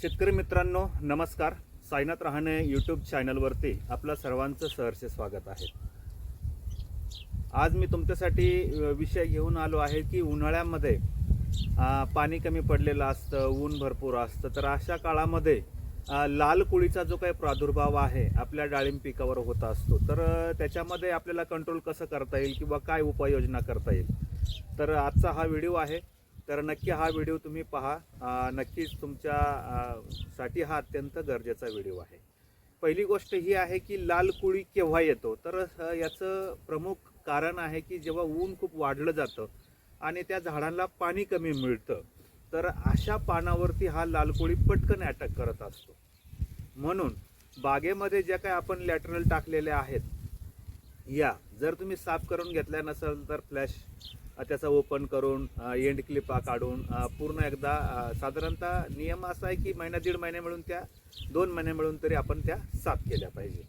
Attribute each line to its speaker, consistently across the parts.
Speaker 1: शेतकरी मित्रांनो नमस्कार. साईनाथ रहाणे यूट्यूब चॅनलवरती आपलं सर्वांचं सहर्ष स्वागत आहे. आज मी तुमच्यासाठी विषय घेऊन आलो आहे की उन्हाळ्यामध्ये पाणी कमी पडलेलं असतं ऊन भरपूर असतं तर अशा काळामध्ये लाल कोळीचा जो काही प्रादुर्भाव आहे आपल्या डाळिंब पिकावर होत असतो तर त्याच्यामध्ये आपल्याला कंट्रोल कसं करता येईल किंवा काय उपाययोजना करता येईल? तर आजचा हा व्हिडिओ आहे. तर नक्की हा व्हिडिओ तुम्ही पहा. नक्कीच तुमच्या साठी हा अत्यंत गरजेचा व्हिडिओ आहे. पहिली गोष्ट ही आहे की लाल कुळी केव्हा येतो? तर याचं प्रमुख कारण आहे की जेव्हा ऊन खूप वाढलं जातं आणि त्या झाडांना पाणी कमी मिळतं तर अशा पानावरती हा लाल कोळी पटकन अटॅक करत असतो. म्हणून बागेमध्ये ज्या काही आपण लॅटरल टाकलेल्या आहेत या जर तुम्ही साफ करून घेतल्या नसेल तर फ्लॅश त्याचा ओपन करून एंड क्लिपा काढून पूर्ण एकदा साधारणतः नियम असा आहे की महिना दीड महिने मिळून त्या दोन महिने मिळून तरी आपण त्या साफ केल्या पाहिजे.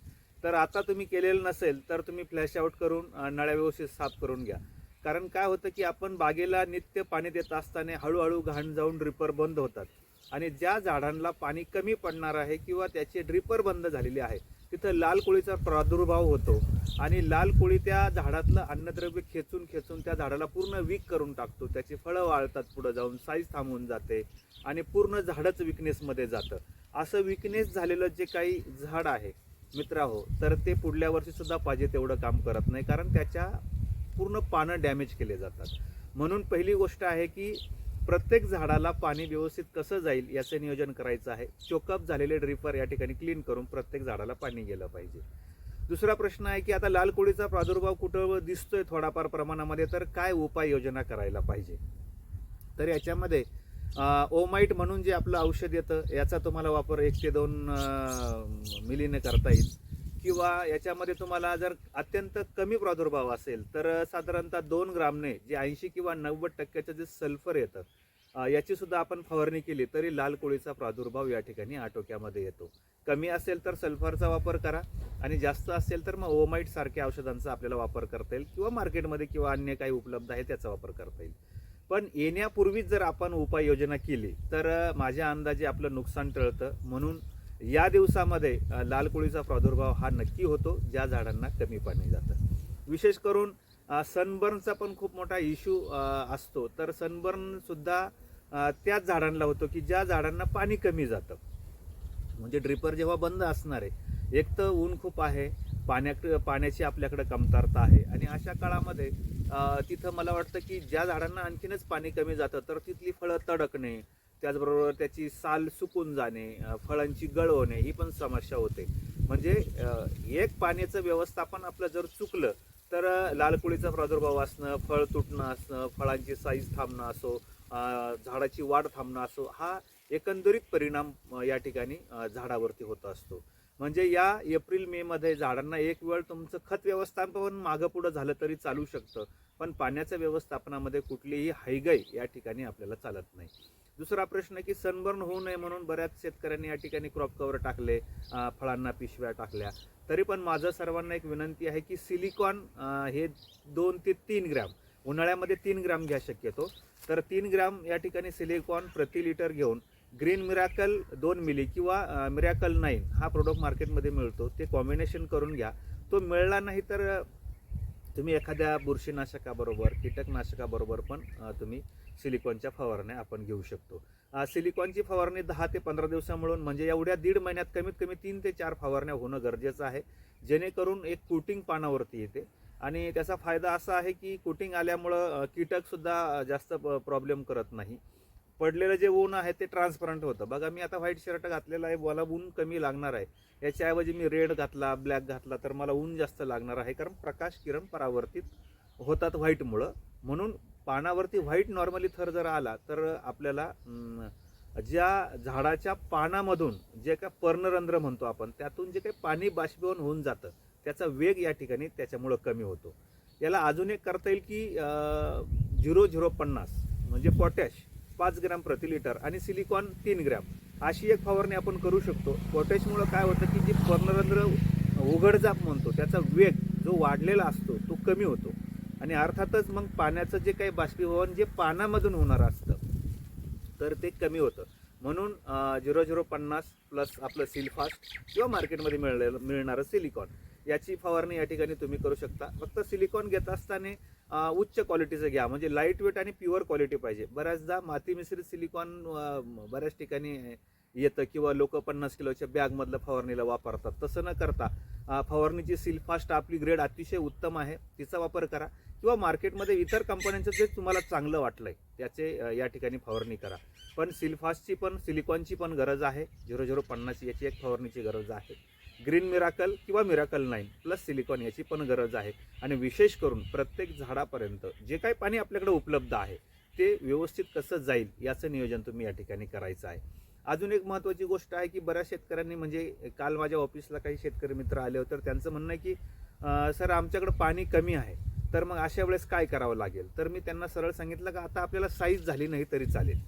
Speaker 1: तर आता तुम्ही केलेलं नसेल तर तुम्ही फ्लॅश आउट करून नळ्या व्यवस्थित साफ करून घ्या. कारण काय होतं की आपण बागेला नित्य पाणी देत असताना हळूहळू घाण जाऊन ड्रिपर बंद होतात. आणि ज्या झाडांना पाणी कमी पडणार आहे किंवा त्याचे ड्रिपर बंद झालेले आहे तिथं लाल कोळीचा प्रादुर्भाव होतो. आणि लाल कोळी त्या झाडातलं अन्नद्रव्य खेचून खेचून त्या झाडाला पूर्ण वीक करून टाकतो. त्याची फळं वाळतात पुढं जाऊन साईज थांबून जाते आणि पूर्ण झाडच विकनेसमध्ये जातं. असं विकनेस झालेलं जे काही झाड आहे मित्र हो तर ते पुढल्या वर्षीसुद्धा पाहिजे तेवढं काम करत नाही. कारण त्याच्या पूर्ण पानं डॅमेज केले जातात. म्हणून पहिली गोष्ट आहे की प्रत्येक झाडाला पाणी व्यवस्थित कसं जाईल याचं नियोजन करायचं आहे. चोकअप झालेले ड्रिपर या ठिकाणी क्लीन करून प्रत्येक झाडाला पाणी गेलं पाहिजे. दुसरा प्रश्न आहे की आता लाल कोळीचा प्रादुर्भाव कुठं दिसतोय थोडाफार प्रमाणामध्ये तर काय उपाययोजना करायला पाहिजे? तर याच्यामध्ये ओमाईट म्हणून जे आपलं औषध येतं याचा तुम्हाला वापर एक ते दोन मिलीने करता येईल. किंवा याच्यामध्ये तुम्हाला जर अत्यंत कमी प्रादुर्भाव असेल तर साधारणतः दोन ग्रामने जे ऐंशी किंवा नव्वद टक्क्याचं जे सल्फर येतं याची सुद्धा आपण फवारणी केली तरी लाल कोळीचा प्रादुर्भाव या ठिकाणी आटोक्यामध्ये येतो. कमी असेल तर सल्फरचा वापर करा आणि जास्त असेल तर मग ओमाईट सारख्या औषधांचा आपल्याला वापर करता येईल किंवा मार्केटमध्ये किंवा अन्य काही उपलब्ध आहे त्याचा वापर करता येईल. पण येण्यापूर्वीच जर आपण उपाययोजना केली तर माझ्या अंदाजे आपलं नुकसान टळतं. म्हणून या दिवसामध्ये लाल कोळीचा प्रादुर्भाव हा नक्की होतो ज्या झाडांना कमी पाणी जातं. विशेष करून सनबर्नचा पण खूप मोठा इश्यू असतो. तर सनबर्नसुद्धा त्याच झाडांना होतो की ज्या झाडांना पाणी कमी जातं. म्हणजे ड्रिपर जेव्हा बंद असणार आहे एक तर ऊन खूप आहे पाण्या पाण्याची आपल्याकडे कमतरता आहे आणि अशा काळामध्ये तिथं मला वाटतं की ज्या झाडांना आणखीनच पाणी कमी जातं तर तिथली फळं तडकणे त्याचबरोबर त्याची साल सुकून जाणे फळांची गळ होणे ही पण समस्या होते. म्हणजे एक पाण्याचं व्यवस्थापन आपलं जर चुकलं तर लालकुळीचा प्रादुर्भाव असणं फळ तुटणं असणं फळांची साईज थांबणं असो झाडाची वाढ थांबणं असो हा एकंदरीत परिणाम या ठिकाणी झाडावरती होत असतो. म्हणजे या एप्रिल मे मध्ये झाडांना एक वेळ तुमचं खत व्यवस्थापन मागं पुढं झालं तरी चालू शकतं पण पाण्याच्या व्यवस्थापनामध्ये कुठलीही हायगाई या ठिकाणी आपल्याला चालत नाही. दुसरा प्रश्न की सनबर्न होऊ नये म्हणून बऱ्याच शेतकऱ्यांनी या ठिकाणी क्रॉप कवर टाकले फळांना पिशव्या टाकल्या. तरी पण माझं सर्वांना एक विनंती आहे की सिलिकॉन हे दोन ते तीन ग्रॅम उन्हाळ्यामध्ये तीन ग्रॅम घ्या शक्यतो. तर तीन ग्रॅम या ठिकाणी सिलिकॉन प्रति लिटर घेऊन ग्रीन मिराकल दोन मिली किंवा मिराकल नाईन हा प्रोडक्ट मार्केटमध्ये मिळतो. ते कॉम्बिनेशन करून घ्या. तो मिळला नाही तर तुम्ही एखाद्या बुरशीनाशकाबरोबर कीटकनाशकाबरोबर पण तुम्ही सिलिकॉनच्या फवारण्या आपण घेऊ शकतो. सिलिकॉनची फवारणी दहा ते पंधरा दिवसामिळून म्हणजे एवढ्या दीड महिन्यात कमीत कमी तीन ते चार फवारण्या होणं गरजेचं आहे. जेणेकरून एक कोटिंग पानावरती येते. आणि त्याचा फायदा असा आहे की कोटिंग आल्यामुळं कीटकसुद्धा जास्त प्रॉब्लेम करत नाही. पडलेलं जे ऊन आहे ते ट्रान्सपरंट होतं. बघा मी आता व्हाईट शर्ट घातलेला आहे मला ऊन कमी लागणार आहे. याच्याऐवजी मी रेड घातला ब्लॅक घातला तर मला ऊन जास्त लागणार आहे कारण प्रकाश किरण परावर्तित होतात व्हाईटमुळं म्हणून पानावरती व्हाईट नॉर्मली थर जर आला तर आपल्याला ज्या झाडाच्या पानामधून जे काय पर्णरंध्र म्हणतो आपण त्यातून जे काही पाणी बाष्पीभवन होऊन जातं त्याचा वेग या ठिकाणी त्याच्यामुळं कमी होतो. याला अजून एक करता येईल की झिरो झिरो पन्नास म्हणजे पोटॅश पाच ग्रॅम प्रति लिटर आणि सिलिकॉन तीन ग्रॅम. अशी एक फवारणी आपण करू शकतो. पोटॅशमुळं काय होतं की जी पर्णरंध्र उघडजाप म्हणतो त्याचा वेग जो वाढलेला असतो तो कमी होतो. आणि अर्थातच मग पाण्याचं जे काही बाष्पीभवन जे पानामधून होणार असतं तर ते कमी होतं. म्हणून झिरो झिरो पन्नास प्लस आपलं सिलफास्ट किंवा मार्केटमध्ये मिळलेलं मिळणारं सिलिकॉन. याची फवारणी या ठिकाणी तुम्ही करू शकता. फक्त सिलिकॉन घेत असताना उच्च क्वालिटीचं घ्या. म्हणजे लाइट वेट आणि प्युअर क्वालिटी पाहिजे. बऱ्याचदा माती मिश्रित सिलिकॉन बऱ्याच ठिकाणी येतं किंवा लोक पन्नास किलोच्या बॅगमधलं फवारणीला वापरतात. तसं न करता फवारणीची सिलफास्ट आपली ग्रेड अतिशय उत्तम आहे. तिचा वापर करा. किंवा मार्केटमध्ये इतर कंपन्यांचं जे तुम्हाला चांगलं वाटलं आहे त्याचे या ठिकाणी फवारणी करा. पण सिलफास्टची पण सिलिकॉनची पण गरज आहे. झिरो झिरो पन्नास याची एक फवारणीची गरज आहे. ग्रीन मिराकल किंवा मिराकल नाईन प्लस सिलिकॉन याची पण गरज आहे. आणि विशेष करून प्रत्येक झाडापर्यंत जे काही पाणी आपल्याकडे उपलब्ध आहे ते व्यवस्थित कसं जाईल याचं नियोजन तुम्ही या ठिकाणी करायचं आहे. अजून एक महत्त्वाची गोष्ट आहे की बऱ्याच शेतकऱ्यांनी म्हणजे काल माझ्या ऑफिसला काही शेतकरी मित्र आले होते तर त्यांचं म्हणणं आहे की सर आमच्याकडं पाणी कमी आहे तर मग अशा वेळेस काय करावं लागेल? तर मी त्यांना सरळ सांगितलं का आता आपल्याला साईज झाली नाही तरी चालेल.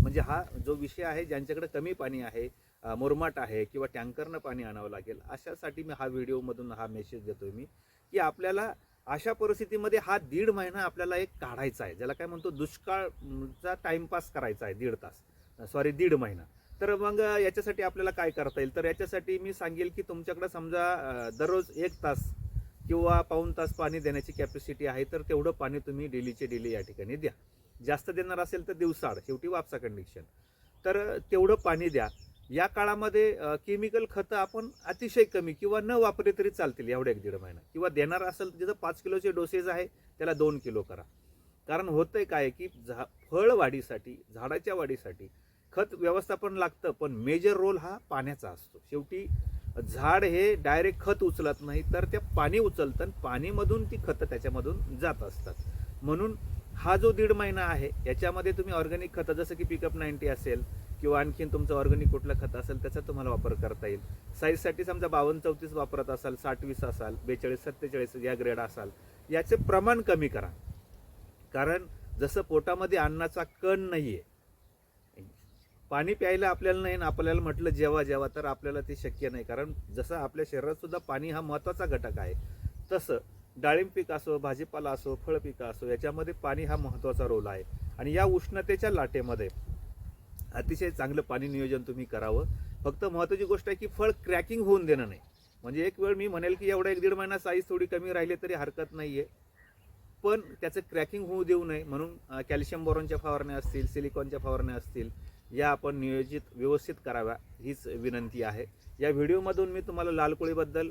Speaker 1: म्हणजे हा जो विषय आहे ज्यांच्याकडे कमी पाणी आहे मुरमाट आहे किंवा टँकरनं पाणी आणावं लागेल अशासाठी मी हा व्हिडिओमधून हा मेसेज देतोय मी की आपल्याला अशा परिस्थितीमध्ये हा दीड महिना आपल्याला एक काढायचा आहे ज्याला काय म्हणतो दुष्काळचा टाइमपास करायचा आहे दीड तास. सॉरी दीड महिना. तर मग याच्यासाठी आपल्याला काय करता येईल? तर याच्यासाठी मी सांगेल की तुमच्याकडे समजा दररोज एक तास किंवा पाऊण तास पाणी देण्याची कॅपॅसिटी आहे तर तेवढं पाणी तुम्ही डेलीचे डेली या ठिकाणी द्या. जास्त देणार असेल तर दिवसाड शेवटी वापसा कंडिशन तर तेवढं पाणी द्या. या काळामध्ये केमिकल खतं आपण अतिशय कमी किंवा न वापरले तरी चालतील एवढे एक दीड महिना. किंवा देणार असेल तर जिथं पाच किलोचे डोसेज आहे त्याला दोन किलो करा. कारण होतं आहे काय की झा फळ वाढीसाठी झाडाच्या वाढीसाठी खत व्यवस्थापन लागतं पण मेजर रोल हा पाण्याचा असतो. शेवटी झाड हे डायरेक्ट खत उचलत नाही तर ते पाणी उचलतं आणि पाणीमधून ती खतं त्याच्यामधून जात असतात. म्हणून हा जो दीड महिना आहे याच्यामध्ये तुम्ही ऑर्गॅनिक खतं जसं की पिकअप नाईन्टी असेल किंवा आणखीन तुमचं ऑर्गॅनिक कुठलं खत असेल त्याचा तुम्हाला वापर करता येईल. साईजसाठी समजा बावन्न चौतीस वापरत असाल साठवीस असाल बेचाळीस सत्तेचाळीस या ग्रेड असाल याचे प्रमाण कमी करा. कारण जसं पोटामध्ये अन्नाचा कण नाही आहे पाणी प्यायला आपल्याला नाही आणि आपल्याला म्हटलं जेवा जेवा तर आपल्याला ते शक्य नाही. कारण जसं आपल्या शरीरात सुद्धा पाणी हा महत्त्वाचा घटक आहे तसं डाळिंब पीक असो भाजीपाला असो फळ पिकं असो याच्यामध्ये पाणी हा महत्त्वाचा रोल आहे. आणि या उष्णतेच्या लाटेमध्ये अतिशय चांगलं पाणी नियोजन तुम्ही करावं. फक्त महत्त्वाची गोष्ट आहे की फळ क्रॅकिंग होऊन देणं नाही. म्हणजे एक वेळ मी म्हणेल की एवढा एक दीड महिना साईज थोडी कमी राहिली तरी हरकत नाही आहे पण त्याचं क्रॅकिंग होऊ देऊ नये म्हणून कॅल्शियम बोरॉनच्या फवारण्या असतील सिलिकॉनच्या फवारण्या असतील या आपण नियोजित व्यवस्थित कराव्या हीच विनंती आहे. या व्हिडिओमधून मी तुम्हाला लालकोळीबद्दल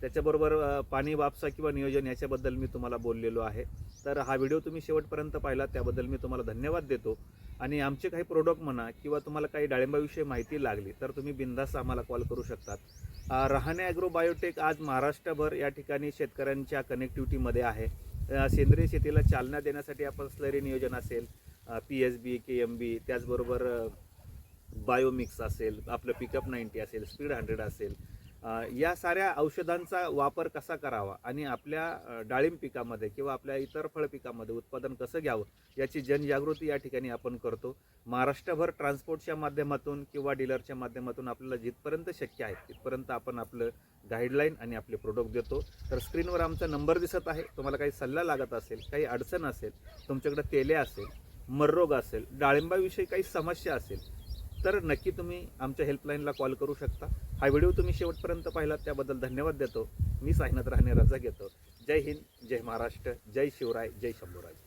Speaker 1: त्याच्याबरोबर पाणी वापसा किंवा नियोजन याच्याबद्दल मी तुम्हाला बोललेलो आहे. तर हा व्हिडिओ तुम्ही शेवटपर्यंत पाहिला त्याबद्दल मी तुम्हाला धन्यवाद देतो. आणि आमचे काही प्रोडक्ट म्हणा किंवा तुम्हाला काही डाळिंबाविषयी माहिती लागली तर तुम्ही बिंदास आम्हाला कॉल करू शकतात. रहाणे ॲग्रो बायोटेक आज महाराष्ट्रभर या ठिकाणी शेतकऱ्यांच्या कनेक्टिव्हिटीमध्ये आहे. सेंद्रिय शेतीला चालना देण्यासाठी आपण स्लरी नियोजन असेल P S B K M B त्याचबरोबर बायोमिक्स असेल आपलं पिकअप नाईन्टी असेल स्पीड हंड्रेड असेल या साऱ्या औषधांचा वापर कसा करावा आणि आपल्या डाळिंब पिकामध्ये किंवा आपल्या इतर फळ पिकामध्ये उत्पादन कसं घ्यावं याची जनजागृती या ठिकाणी आपण करतो. महाराष्ट्रभर ट्रान्सपोर्टच्या माध्यमातून किंवा डीलरच्या माध्यमातून आपल्याला जिथपर्यंत शक्य आहे तिथपर्यंत आपण आपलं गाईडलाईन आणि आपले प्रोडक्ट देतो. तर स्क्रीनवर आमचा नंबर दिसत आहे. तुम्हाला काही सल्ला लागत असेल काही अडचण असेल तुमच्याकडे तेले असेल मररोग असेल डाळिंबाविषयी काही समस्या असेल तर नक्की तुम्ही आमच्या हेल्पलाईनला कॉल करू शकता. हा व्हिडिओ तुम्ही शेवटपर्यंत पाहिलात त्याबद्दल धन्यवाद देतो. मी साईनाथ राहणे रजा घेतो जय हिंद जय महाराष्ट्र जय शिवराय जय शंभूराज.